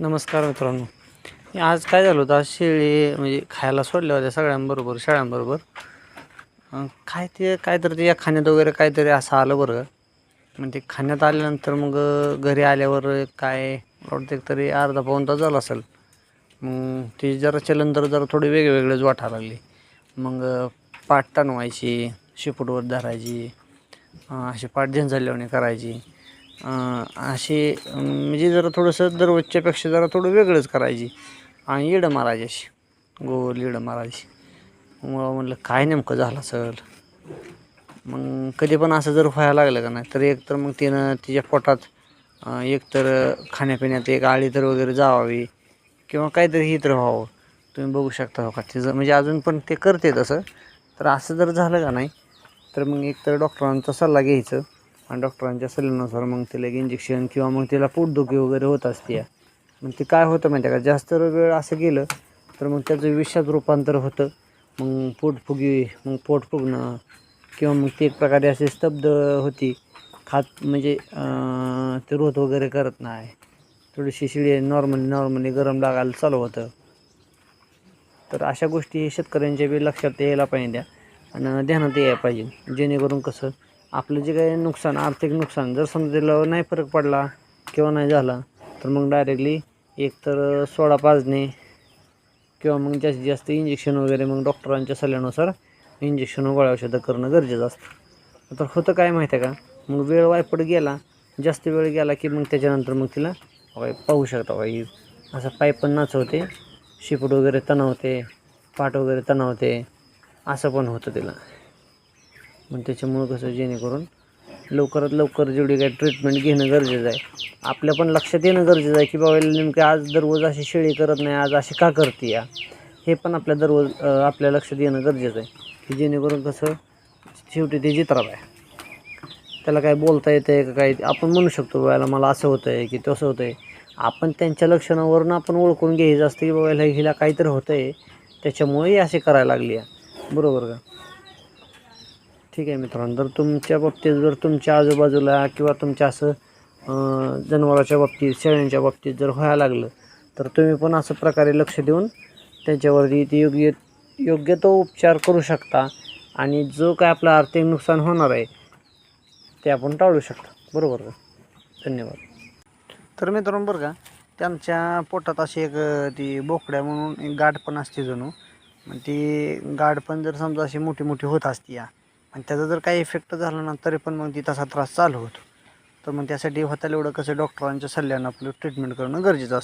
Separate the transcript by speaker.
Speaker 1: नमस्कार मित्रांनो. आज काय झालं होतं? आज शेळी म्हणजे खायला सोडल्या होत्या सगळ्यांबरोबर शेळ्यांबरोबर. काय ते काहीतरी ते या खाण्यात वगैरे काहीतरी असं आलं बरं. मग ते खाण्यात आल्यानंतर मग घरी आल्यावर काय वाटतं तरी अर्धा पाऊण तास झाला असेल. मग ते जरा चलंतर जरा थोडी वेगवेगळेच वाटायला लागली मग पाठ टणवायची शेपूटवर धरायची असे अशी पाठ झंझाल्यावानी करायची. असे अशी म्हणजे जरा थोडंसं दररोजच्यापेक्षा जरा थोडं वेगळंच करायची. आणि इडं मारायची अशी. गोल इडं मारायची. मग म्हणलं काय नेमकं झालं असेल? मग कधी पण असं जर व्हायला लागलं का नाही तर एक तर मग तिनं तिच्या पोटात एकतर एक तर खाण्यापिण्यात एक आळी तर वगैरे जावावी किंवा काहीतरी ही तर व्हावं. तुम्ही बघू शकता हो का तिचं म्हणजे अजून पण ते करते तसं. तर असं जर झालं का नाही तर मग एक तर डॉक्टरांचा सल्ला घ्यायचं. आणि डॉक्टरांच्या सल्ल्यानुसार मग तिला एक इंजेक्शन किंवा मग तिला पोटदुखी वगैरे होत असते. मग ते काय होतं माहिती आहे का? जास्त वेळ असं गेलं तर मग त्याचं विषात रूपांतर होतं. मग पोटफुगी मग पोट फुगणं किंवा मग ती एक प्रकारे असे स्तब्ध होती. खात म्हणजे ते रोत वगैरे करत नाही. थोडीशी शिळी नॉर्मली नॉर्मली गरम लागायला चालू होतं. तर अशा गोष्टी शेतकऱ्यांच्या बी लक्षात यायला पाहिजे. द्या आणि ध्यानात यायला पाहिजे. जेणेकरून कसं आपलं जे काही नुकसान आर्थिक नुकसान जर समजा त्याला नाही फरक पडला किंवा नाही झाला तर मग डायरेक्टली एक तर सोडा पाजणे किंवा मग जास्तीत जास्त इंजेक्शन वगैरे मग डॉक्टरांच्या सल्ल्यानुसार इंजेक्शन गोळ्या औषधं करणं गरजेचं असतं. तर होतं काय माहिती आहे का? मग वेळ वायपट गेला जास्त वेळ गेला की मग त्याच्यानंतर मग तिला बाई पाहू शकता बाई. असं पाय पण नाचवते शिपूट वगैरे तणावते पाठ वगैरे तणावते असं पण होतं तिला. मग त्याच्यामुळं कसं जेणेकरून लवकरात लवकर जेवढी काही ट्रीटमेंट घेणं गरजेचं आहे. आपल्या पण लक्षात येणं गरजेचं आहे की बाबा नेमकं आज दररोज अशी शेळी करत नाही आज अशी का करते या? हे पण आपल्या दररोज आपल्या लक्षात येणं गरजेचं आहे. की जेणेकरून कसं शेवटी ते जित्राब आहे. त्याला काय बोलता येतं आहे का काय आपण म्हणू शकतो बाबाला मला असं होतं आहे की तसं होतं आहे आपण त्यांच्या लक्षणावरून आपण ओळखून घ्यायचं असतं की बाबा हिला काहीतरी होतं आहे त्याच्यामुळे असे अशी करायला लागली आहे बरोबर का? ठीक आहे मित्रांनो. जर तुमच्या बाबतीत जर तुमच्या आजूबाजूला किंवा तुमच्या असं जनावराच्या बाबतीत शेळ्यांच्या बाबतीत जर व्हायला लागलं तर तुम्ही पण असं प्रकारे लक्ष देऊन त्याच्यावरती ते योग्य योग्य तो उपचार करू शकता आणि जो काय आपलं आर्थिक नुकसान होणार आहे ते आपण टाळू शकता. बरोबर का? धन्यवाद. तर मित्रांनो बरं का त्यांच्या पोटात अशी एक ती बोकड्या म्हणून एक गाठ पण असते जणू. मग ती गाठ पण जर समजा अशी मोठी मोठी होत असती या आणि त्याचा जर काही इफेक्ट झाला ना तरी पण मग ती तसा त्रास चालू होतो. तर मग त्यासाठी होताल एवढं कसं डॉक्टरांच्या सल्ल्यानं आपलं ट्रीटमेंट करणं गरजेचं असतं.